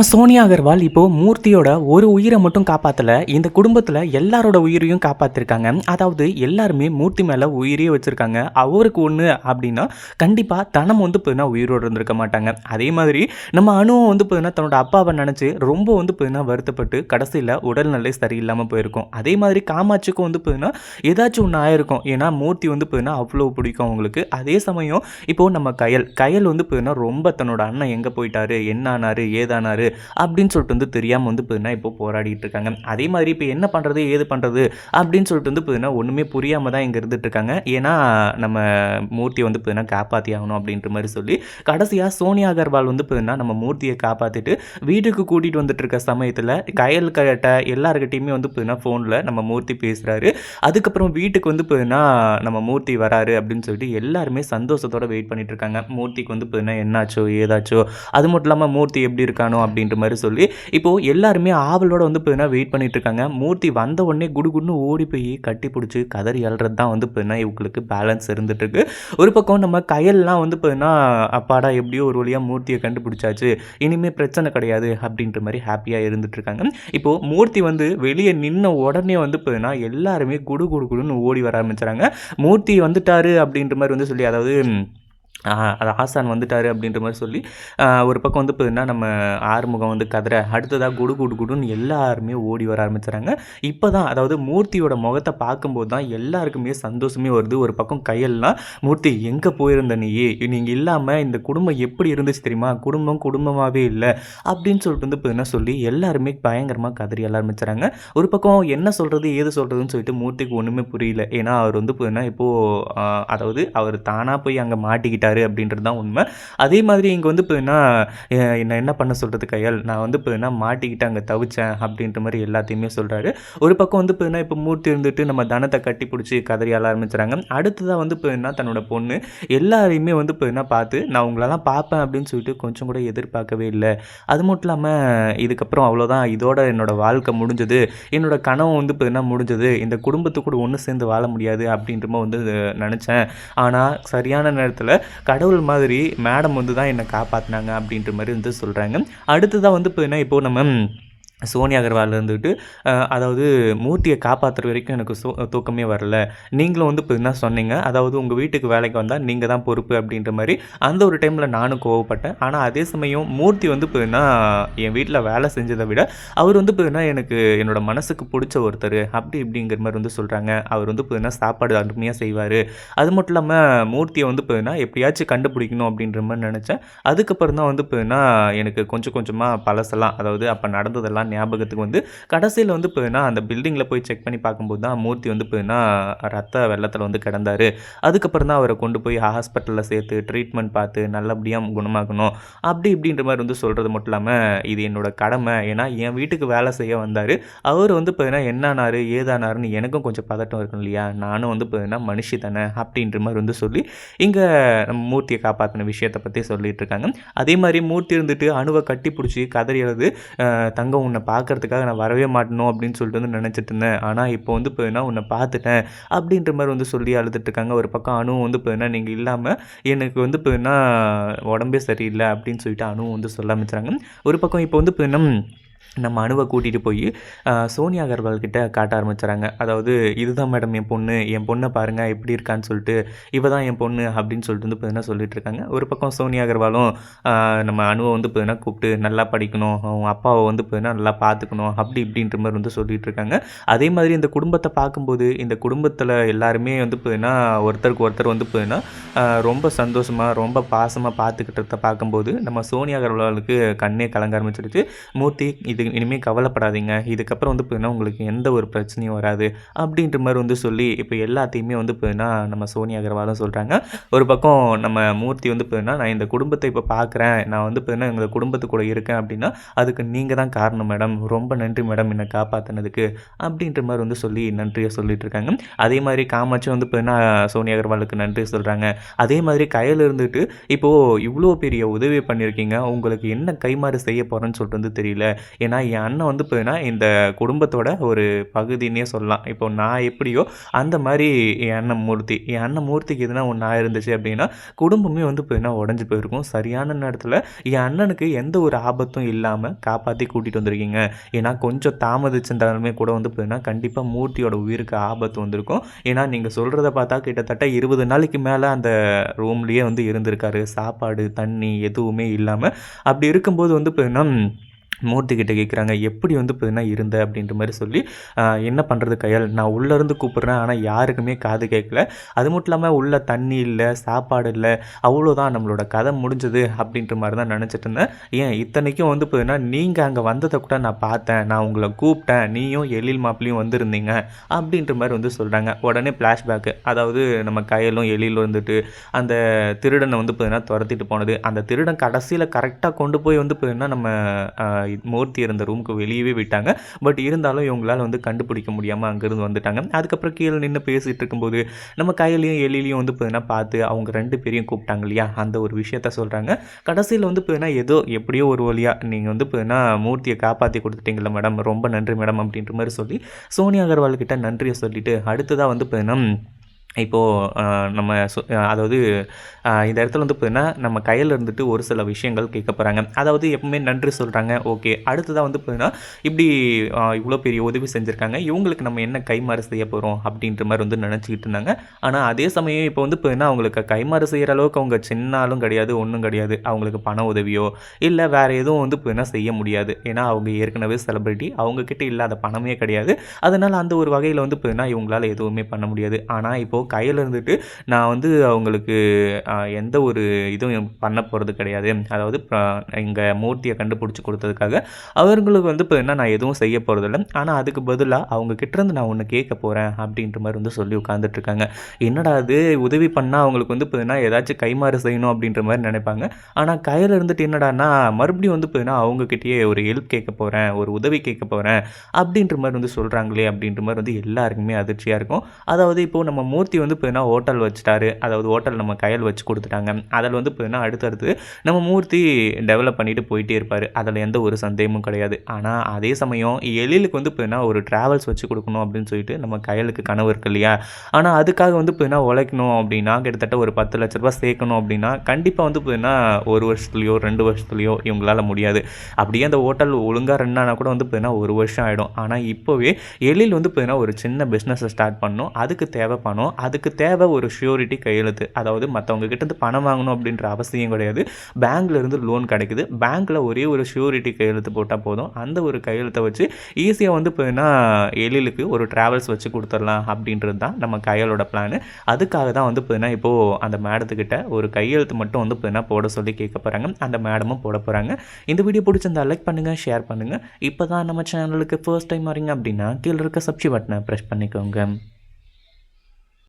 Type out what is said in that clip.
நம்ம சோனியா அகர்வால் இப்போ மூர்த்தியோட ஒரு உயிரை மட்டும் காப்பாற்றல இந்த குடும்பத்தில் எல்லாரோட உயிரையும் காப்பாத்திருக்காங்க. அதாவது எல்லாருமே மூர்த்தி மேலே உயிரையே வச்சுருக்காங்க. அவருக்கு ஒன்று அப்படின்னா கண்டிப்பாக தனம் வந்து பார்த்தீங்கன்னா உயிரோடு இருந்திருக்க மாட்டாங்க. அதே மாதிரி நம்ம அணுவும் வந்து பார்த்தீங்கன்னா தன்னோட அப்பாவை நினச்சி ரொம்ப வந்து பார்த்தீங்கன்னா வருத்தப்பட்டு கடைசியில் உடல்நிலை சரியில்லாமல் போயிருக்கும். அதே மாதிரி காமாட்சிக்கும் வந்து பார்த்தீங்கன்னா ஏதாச்சும் ஒன்று ஆயிருக்கும். ஏன்னா மூர்த்தி வந்து பார்த்தீங்கன்னா அவ்வளோ பிடிக்கும் அவங்களுக்கு. அதே சமயம் இப்போது நம்ம கயல். கயல் வந்து பார்த்தீங்கன்னா ரொம்ப தன்னோட அண்ணன் எங்கே போயிட்டாரு? என்ன ஆனாரு? ஏதானாரு? அப்படின்னு சொல்லிட்டு வந்து தெரியாமல் வந்து பார்த்தீங்கன்னா இப்போ போராடிட்டு இருக்காங்க. அதே மாதிரி இப்போ என்ன பண்ணுறது ஏது பண்ணுறது அப்படின்னு சொல்லிட்டு வந்து பார்த்தீங்கன்னா ஒன்றுமே புரியாமல் தான் இங்கே இருந்துட்டு இருக்காங்க. ஏன்னா நம்ம மூர்த்தியை வந்து பார்த்தீங்கன்னா காப்பாற்றி ஆகணும் அப்படின்ற மாதிரி சொல்லி கடைசியாக சோனியா அகர்வால் வந்து பார்த்தீங்கன்னா நம்ம மூர்த்தியை காப்பாற்றிட்டு வீட்டுக்கு கூட்டிகிட்டு வந்துட்டு இருக்க சமயத்தில் கயல் கட்ட எல்லாருக்கிட்டையுமே வந்து பார்த்தீங்கன்னா ஃபோனில் நம்ம மூர்த்தி பேசுகிறாரு அதுக்கப்புறம் வீட்டுக்கு வந்து பார்த்தீங்கன்னா நம்ம மூர்த்தி வராரு அப்படின்னு சொல்லிட்டு எல்லாருமே சந்தோஷத்தோட வெயிட் பண்ணிட்டு இருக்காங்க. மூர்த்திக்கு வந்து பார்த்தீங்கன்னா என்னாச்சோ ஏதாச்சோ. அது மட்டும் இல்லாமல் மூர்த்தி எப்படி இருக்கானோ அப்படின்ற மாதிரி சொல்லி இப்போது எல்லாருமே ஆவலோட வந்து பார்த்தீங்கன்னா வெயிட் பண்ணிட்டு இருக்காங்க மூர்த்தி வந்த உடனே குடுகுடுன்னு ஓடி போய் கட்டி பிடிச்சி கதறி அழுறது தான் வந்து பார்த்தீங்கன்னா இவங்களுக்கு பேலன்ஸ் இருந்துட்டு இருக்கு ஒரு பக்கம் நம்ம கையெல்லாம் வந்து பார்த்தீங்கன்னா அப்பாடா எப்படியோ ஒரு வழியாக மூர்த்தியை கண்டுபிடிச்சாச்சு இனிமேல் பிரச்சனை கிடையாது அப்படின்ற மாதிரி ஹாப்பியாக இருந்துட்டு இருக்காங்க இப்போது மூர்த்தி வந்து வெளியே நின்ன உடனே வந்து பார்த்தீங்கன்னா எல்லாருமே குடு குடு குடுன்னு ஓடி வர ஆரம்பிச்சுறாங்க. மூர்த்தி வந்துட்டாரு அப்படின்ற மாதிரி வந்து சொல்லி அதாவது அது ஆசான் வந்துட்டாரு அப்படின்ற மாதிரி சொல்லி ஒரு பக்கம் வந்து பார்த்தீங்கன்னா நம்ம ஆறுமுகம் வந்து கதற அடுத்ததாக குடு குடு குடுன்னு எல்லாருமே ஓடி வர ஆரம்பிச்சுறாங்க. இப்போ தான் அதாவது மூர்த்தியோட முகத்தை பார்க்கும்போது தான் எல்லாருக்குமே சந்தோஷமே வருது. ஒரு பக்கம் கையெல்லாம் மூர்த்தி எங்கே போயிருந்த நீ நீங்கள் இல்லாமல் இந்த குடும்பம் எப்படி இருந்துச்சு தெரியுமா? குடும்பம் குடும்பமாகவே இல்லை. அப்படின்னு சொல்லிட்டு வந்து பார்த்தீங்கன்னா சொல்லி எல்லாருமே பயங்கரமாக கதறி ஆரம்பிச்சுறாங்க. ஒரு பக்கம் என்ன சொல்கிறது ஏது சொல்கிறதுன்னு சொல்லிட்டு மூர்த்திக்கு ஒன்றுமே புரியல. ஏன்னா அவர் வந்து பார்த்தீங்கன்னா இப்போது அதாவது அவர் தானாக போய் அங்கே மாட்டிக்கிட்டார். அப்படின்றது தான் உண்மை. அதே மாதிரி இங்கே வந்து பார்த்தீங்கன்னா என்ன என்ன பண்ண சொல்கிறது கையால்? நான் வந்து பார்த்தீங்கன்னா மாட்டிக்கிட்டு அங்கே தவிச்சேன் அப்படின்ற மாதிரி எல்லாத்தையுமே சொல்கிறாரு ஒரு பக்கம் வந்து பார்த்தீங்கன்னா இப்போ மூர்த்தி இருந்துட்டு நம்ம தனத்தை கட்டி பிடிச்சி கதறி அழ ஆரம்பிச்சுறாங்க. அடுத்ததாக வந்து பார்த்தீங்கன்னா தன்னோட பொண்ணு. எல்லாரையுமே வந்து பார்த்தீங்கன்னா பார்த்து நான் உங்களெல்லாம் பார்ப்பேன் அப்படின்னு சொல்லிட்டு கொஞ்சம் கூட எதிர்பார்க்கவே இல்லை. அது மட்டும் இல்லாமல் இதுக்கப்புறம் அவ்வளோதான் இதோட என்னோட வாழ்க்கை முடிஞ்சது. என்னோட கனவு வந்து பார்த்தீங்கன்னா முடிஞ்சது. இந்த குடும்பத்து கூட ஒன்று சேர்ந்து வாழ முடியாது அப்படின்ற மாதிரி வந்து நினச்சேன். ஆனால் சரியான நேரத்தில் கடவுள் மாதிரி மேடம் வந்து தான் என்னை காப்பாற்றினாங்க அப்படின்ற மாதிரி வந்து சொல்கிறாங்க அடுத்ததாக வந்து பார்த்தீங்கன்னா இப்போது நம்ம சோனியா அகர்வால் இருந்துட்டு அதாவது மூர்த்தியை காப்பாற்றுற வரைக்கும் எனக்கு சோ தூக்கமே வரல. நீங்களும் வந்து இப்போ என்ன சொன்னீங்க? அதாவது உங்கள் வீட்டுக்கு வேலைக்கு வந்தால் நீங்கள் தான் பொறுப்பு அப்படின்ற மாதிரி அந்த ஒரு டைமில் நானும் கோவப்பட்டேன். ஆனால் அதே சமயம் மூர்த்தி வந்து இப்போ என்ன என் வீட்டில் வேலை செஞ்சதை விட அவர் வந்து இப்போ என்ன எனக்கு என்னோடய மனசுக்கு பிடிச்ச ஒருத்தர் அப்படி இப்படிங்கிற மாதிரி வந்து சொல்கிறாங்க அவர் வந்து இப்போ என்ன சாப்பாடு அருமையாக செய்வார். அது மட்டும் இல்லாமல் மூர்த்தியை வந்து இப்போ என்ன எப்படியாச்சும் கண்டுபிடிக்கணும் அப்படின்ற மாதிரி நினச்சேன். அதுக்கப்புறம் தான் வந்து இப்போ என்ன எனக்கு கொஞ்சம் கொஞ்சமாக பழசெல்லாம் அதாவது அப்போ நடந்ததெல்லாம் ஞாபகத்துக்கு வந்து கடைசியில் வந்து இப்போ என்ன அந்த பில்டிங்கில் போய் செக் பண்ணி பார்க்கும்போது தான் மூர்த்தி வந்து இப்போ என்ன ரத்த வெள்ளத்தில் வந்து கிடந்தாரு. அதுக்கப்புறம் தான் அவரை கொண்டு போய் ஹாஸ்பிட்டலில் சேர்த்து ட்ரீட்மெண்ட் பார்த்து நல்லபடியாக குணமாகணும் அப்படி இப்படின்ற மாதிரி வந்து சொல்கிறது மட்டும் இல்லாமல் இது என்னோட கடமை. ஏன்னா என் வீட்டுக்கு வேலை செய்ய வந்தார். அவர் வந்து இப்போ என்னானார் ஏதானாருன்னு எனக்கும் கொஞ்சம் பதட்டம் இருக்கும் இல்லையா? நானும் வந்து இப்போ மனுஷி தானே அப்படின்ற மாதிரி வந்து சொல்லி இங்கே நம்ம மூர்த்தியை காப்பாற்றின விஷயத்தை பற்றி சொல்லிட்டு இருக்காங்க. அதே மாதிரி மூர்த்தி இருந்துட்டு அணுவை கட்டி பிடிச்சி கதறி தங்கம் உன்னை பார்க்கறதுக்காக நான் வரவே மாட்டணும் அப்படின்னு சொல்லிட்டு வந்து நினச்சிட்டு இருந்தேன். ஆனால் இப்போ வந்து இப்போ என்ன உன்னை பார்த்துட்டேன் அப்படின்ற மாதிரி வந்து சொல்லி அழுதுட்டுருக்காங்க ஒரு பக்கம் அணுவும் வந்து இப்போ என்ன நீங்கள் இல்லாமல் எனக்கு வந்து இப்போ என்ன உடம்பே சரியில்லை அப்படின்னு சொல்லிட்டு அணுவும் வந்து சொல்ல ஆரம்பிச்சாங்க. ஒரு பக்கம் இப்போ வந்து இப்போ என்ன நம்ம அணுவை கூட்டிகிட்டு போய் சோனியா அகர்வால் கிட்ட காட்ட ஆரம்பிச்சுறாங்க. அதாவது இதுதான் மேடம் என் பொண்ணு என் பொண்ணை பாருங்கள் எப்படி இருக்கான்னு சொல்லிட்டு இவ தான் என் பொண்ணு அப்படின்னு சொல்லிட்டு வந்து பார்த்தீங்கன்னா சொல்லிட்டு இருக்காங்க. ஒரு பக்கம் சோனியா அகர்வாலும் நம்ம அணுவை வந்து பார்த்தீங்கன்னா கூப்பிட்டு நல்லா படிக்கணும் அவங்க அப்பாவை வந்து பார்த்தீங்கன்னா நல்லா பார்த்துக்கணும் அப்படி இப்படின்ற மாதிரி வந்து சொல்லிட்டு இருக்காங்க. அதே மாதிரி இந்த குடும்பத்தை பார்க்கும்போது இந்த குடும்பத்தில் எல்லாருமே வந்து பார்த்தீங்கன்னா ஒருத்தருக்கு ஒருத்தர் வந்து பார்த்தீங்கன்னா ரொம்ப சந்தோஷமாக ரொம்ப பாசமாக பார்த்துக்கிட்டத பார்க்கும்போது நம்ம சோனியா அகர்வாலுக்கு கண்ணே கலங்க ஆரம்பிச்சிருச்சு. மூர்த்தி இது இனிமேல் கவலைப்படாதீங்க. இதுக்கப்புறம் வந்து பார்த்தீங்கன்னா உங்களுக்கு எந்த ஒரு பிரச்சனையும் வராது அப்படின்ற மாதிரி வந்து சொல்லி இப்போ எல்லாத்தையுமே வந்து பார்த்தீங்கன்னா நம்ம சோனியா அகர்வாலும் சொல்கிறாங்க ஒரு பக்கம் நம்ம மூர்த்தி வந்து பார்த்தீங்கன்னா நான் இந்த குடும்பத்தை இப்போ பார்க்குறேன் நான் வந்து பார்த்தீங்கன்னா எங்கள் குடும்பத்து கூட இருக்கேன் அப்படின்னா அதுக்கு நீங்கள் தான் காரணம் மேடம். ரொம்ப நன்றி மேடம் என்னை காப்பாற்றினதுக்கு அப்படின்ற மாதிரி வந்து சொல்லி நன்றியை சொல்லிட்டு இருக்காங்க. அதே மாதிரி காமாட்சி வந்து பார்த்தீங்கன்னா சோனியா அகர்வாலுக்கு நன்றி சொல்கிறாங்க அதே மாதிரி கையில் இருந்துட்டு இப்போது இவ்வளோ பெரிய உதவி பண்ணியிருக்கீங்க உங்களுக்கு என்ன கைமாறு செய்ய போகிறேன்னு சொல்லிட்டு வந்து தெரியல. ஏன்னா என் அண்ணன் வந்து பார்த்தீங்கன்னா இந்த குடும்பத்தோட ஒரு பகுதின்னே சொல்லலாம். இப்போ நான் எப்படியோ அந்த மாதிரி என் அண்ணன் மூர்த்தி. என் அண்ணன் மூர்த்திக்கு எதுனா ஒன்று ஆயிருந்துச்சு அப்படின்னா குடும்பமே வந்து பார்த்தீங்கன்னா உடஞ்சி போயிருக்கும். சரியான நேரத்தில் என் அண்ணனுக்கு எந்த ஒரு ஆபத்தும் இல்லாமல் காப்பாற்றி கூட்டிகிட்டு வந்திருக்கீங்க. ஏன்னா கொஞ்சம் தாமதிச்சிருந்தாலுமே கூட வந்து பார்த்தீங்கன்னா கண்டிப்பாக மூர்த்தியோட உயிருக்கு ஆபத்து வந்திருக்கும். ஏன்னா நீங்கள் சொல்கிறத பார்த்தா கிட்டத்தட்ட இருபது நாளைக்கு மேலே அந்த ரூம்லேயே வந்து இருந்திருக்காரு. சாப்பாடு தண்ணி எதுவுமே இல்லாமல் அப்படி இருக்கும்போது வந்து பார்த்தீங்கன்னா மூர்த்தி கிட்ட கேட்குறாங்க எப்படி வந்து பார்த்தீங்கன்னா இருந்த? அப்படின்ற மாதிரி சொல்லி என்ன பண்ணுறது கையால்? நான் உள்ளேருந்து கூப்பிட்றேன் ஆனால் யாருக்குமே காது கேட்கல அது மட்டும் இல்லாமல் உள்ளே தண்ணி இல்லை சாப்பாடு இல்லை அவ்வளோதான் நம்மளோட கதை முடிஞ்சது அப்படின்ற மாதிரி தான் நினச்சிட்டு இருந்தேன். ஏன்? இத்தனைக்கும் வந்து பார்த்தீங்கன்னா நீங்கள் அங்கே வந்ததை கூட நான் பார்த்தேன். நான் உங்களை கூப்பிட்டேன். நீயும் எழில் மாப்பிளையும் வந்திருந்தீங்க அப்படின்ற மாதிரி வந்து சொல்கிறாங்க உடனே ஃப்ளாஷ்பேக்கு அதாவது நம்ம கையிலும் எழில் வந்துட்டு அந்த திருடனை வந்து பார்த்தீங்கன்னா துரத்திட்டு போனது. அந்த திருடன் கடைசியில் கரெக்டாக கொண்டு போய் வந்து பார்த்தீங்கன்னா நம்ம மூர்த்தி இருந்த ரூமுக்கு வெளியவே விட்டாங்க. பட் இருந்தாலும் இவங்களால் வந்து கண்டுபிடிக்க முடியாமல் அங்கேருந்து வந்துட்டாங்க. அதுக்கப்புறம் கீழே நின்று பேசிகிட்டு இருக்கும்போது நம்ம கையிலையும் எலிலையும் வந்து பார்த்தீங்கன்னா பார்த்து அவங்க ரெண்டு பேரையும் கூப்பிட்டாங்க இல்லையா? அந்த ஒரு விஷயத்த சொல்கிறாங்க கடைசியில் வந்து பார்த்தீங்கன்னா ஏதோ எப்படியோ ஒரு வழியாக நீங்கள் வந்து பார்த்தீங்கன்னா மூர்த்தியை காப்பாற்றி கொடுத்துட்டீங்களா மேடம் ரொம்ப நன்றி மேடம் அப்படின்ற மாதிரி சொல்லி சோனியா அகர்வால் கிட்ட நன்றியை சொல்லிட்டு அடுத்ததாக வந்து பார்த்தீங்கன்னா இப்போது நம்ம சொ அதாவது இந்த இடத்துல வந்து பார்த்தீங்கன்னா நம்ம கையில் இருந்துட்டு ஒரு சில விஷயங்கள் கேட்க போகிறாங்க அதாவது எப்பவுமே நன்றி சொல்கிறாங்க ஓகே. அடுத்ததாக வந்து பார்த்தீங்கன்னா இப்படி இவ்வளோ பெரிய உதவி செஞ்சுருக்காங்க. இவங்களுக்கு நம்ம என்ன கைமாறு செய்ய போகிறோம் அப்படின்ற மாதிரி வந்து நினச்சிக்கிட்டு இருந்தாங்க. ஆனால் அதே சமயம் இப்போ வந்து பார்த்தீங்கன்னா அவங்களுக்கு கைமாறு செய்கிற அளவுக்கு அவங்க சின்னாலும் கிடையாது ஒன்றும் கிடையாது. அவங்களுக்கு பண உதவியோ இல்லை வேறு எதுவும் வந்து பார்த்திங்கன்னா செய்ய முடியாது. ஏன்னா அவங்க ஏற்கனவே செலிப்ரிட்டி. அவங்கக்கிட்ட இல்லாத பணமே கிடையாது. அதனால் அந்த ஒரு வகையில் வந்து பார்த்திங்கன்னா இவங்களால் எதுவுமே பண்ண முடியாது. ஆனால் இப்போது கையில் இருந்துட்டு நான் வந்து அவங்களுக்கு எந்த ஒரு இதுவும் பண்ண போகிறது கிடையாது. அதாவது எங்கள் மூர்த்தியை கண்டுபிடிச்சி கொடுத்ததுக்காக அவர்களுக்கு வந்து பார்த்தீங்கன்னா நான் எதுவும் செய்ய போகிறதில்ல ஆனால் அதுக்கு பதிலாக அவங்க கிட்டேருந்து நான் ஒன்று கேட்க போகிறேன் அப்படின்ற மாதிரி வந்து சொல்லி உட்காந்துட்ருக்காங்க என்னடா அது உதவி பண்ணால் அவங்களுக்கு வந்து பார்த்தீங்கன்னா ஏதாச்சும் கைமாறு செய்யணும் அப்படின்ற மாதிரி நினைப்பாங்க. ஆனால் கையில் இருந்துட்டு என்னடான்னா மறுபடியும் வந்து பார்த்தீங்கன்னா அவங்கக்கிட்டேயே ஒரு ஹெல்ப் கேட்க போகிறேன் ஒரு உதவி கேட்க போகிறேன் அப்படின்ற மாதிரி வந்து சொல்கிறாங்களே அப்படின்ற மாதிரி வந்து எல்லாருக்குமே அதிர்ச்சியாக இருக்கும். அதாவது இப்போது நம்ம மூர்த்தி வந்து பார்த்தீங்கன்னா ஹோட்டல் வச்சுட்டாரு. அதாவது ஹோட்டல் நம்ம கையில் வச்சு கொடுத்துட்டாங்க. அதில் வந்து பார்த்தீங்கன்னா அடுத்தடுத்து நம்ம மூர்த்தி டெவலப் பண்ணிட்டு போயிட்டே இருப்பார். அதில் எந்த ஒரு சந்தேகமும் கிடையாது. ஆனால் அதே சமயம் எழிலுக்கு வந்து பார்த்தீங்கன்னா ஒரு ட்ராவல்ஸ் வச்சு கொடுக்கணும் அப்படின்னு சொல்லிட்டு நம்ம கையலுக்கு கனவு இருக்கு இல்லையா? ஆனால் அதுக்காக வந்து பார்த்தீங்கன்னா உழைக்கணும் அப்படின்னா கிட்டத்தட்ட ஒரு பத்து லட்ச ரூபா சேர்க்கணும் அப்படின்னா கண்டிப்பாக வந்து போயின்னா ஒரு வருஷத்துலையோ ரெண்டு வருஷத்துலையோ இவங்களால முடியாது. அப்படியே அந்த ஹோட்டல் ஒழுங்காக ரன் ஆனால் கூட வந்து பார்த்தீங்கன்னா ஒரு வருஷம் ஆகிடும் ஆனால் இப்போவே எழில் வந்து பார்த்தீங்கன்னா ஒரு சின்ன பிஸ்னஸை ஸ்டார்ட் பண்ணணும் அதுக்கு தேவை பணம் அதுக்கு தேவை ஒரு ஷியூரிட்டி கையெழுத்து. அதாவது மற்றவங்க கிட்டேருந்து பணம் வாங்கணும் அப்படின்ற அவசியம் கிடையாது. பேங்க்லேருந்து லோன் கிடைக்குது. பேங்க்கில் ஒரே ஒரு ஷியூரிட்டி கையெழுத்து போட்டால் போதும். அந்த ஒரு கையெழுத்தை வச்சு ஈஸியாக வந்து பார்த்தீங்கன்னா எழிலுக்கு ஒரு ட்ராவல்ஸ் வச்சு கொடுத்துடலாம் அப்படின்றது தான் நம்ம கையலோட பிளான் அதுக்காக தான் வந்து பார்த்தீங்கன்னா இப்போது அந்த மேடத்துக்கிட்ட ஒரு கையெழுத்து மட்டும் வந்து பார்த்தீங்கன்னா போட சொல்லி கேட்க போகிறாங்க அந்த மேடமும் போட போகிறாங்க இந்த வீடியோ பிடிச்சிருந்தா லைக் பண்ணுங்கள் ஷேர் பண்ணுங்கள் இப்போ தான் நம்ம சேனலுக்கு ஃபர்ஸ்ட் டைம் வரீங்க அப்படின்னா கீழே இருக்க சப்ஸ்கிரைப் பட்டனை ப்ரெஸ் பண்ணிக்கோங்க.